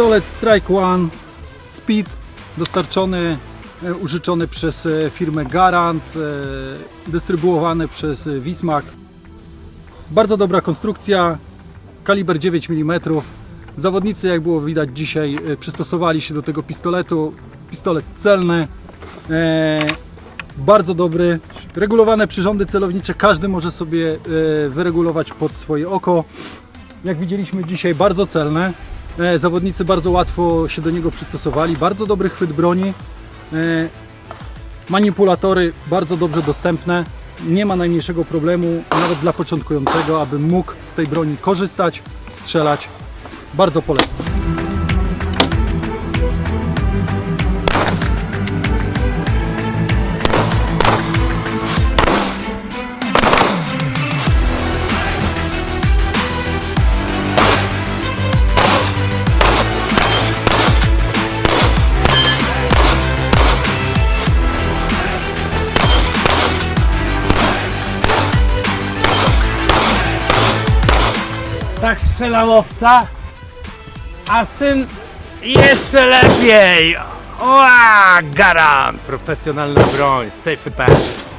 Pistolet Strike One Speed dostarczony, e, użyczony przez e, firmę Garant, e, dystrybuowany przez Wismach. Bardzo dobra konstrukcja, kaliber 9 mm. Zawodnicy, jak było widać dzisiaj, przystosowali się do tego pistoletu. Pistolet celny, bardzo dobry. Regulowane przyrządy celownicze każdy może sobie wyregulować pod swoje oko. Jak widzieliśmy dzisiaj, bardzo celne. E, Zawodnicy bardzo łatwo się do niego przystosowali. Bardzo dobry chwyt broni. E, Manipulatory bardzo dobrze dostępne. Nie ma najmniejszego problemu, nawet dla początkującego, aby mógł z tej broni korzystać, strzelać. Bardzo polecam. Tak strzelał owca, a syn jeszcze lepiej. Oa, garant! Profesjonalna broń, safe pass.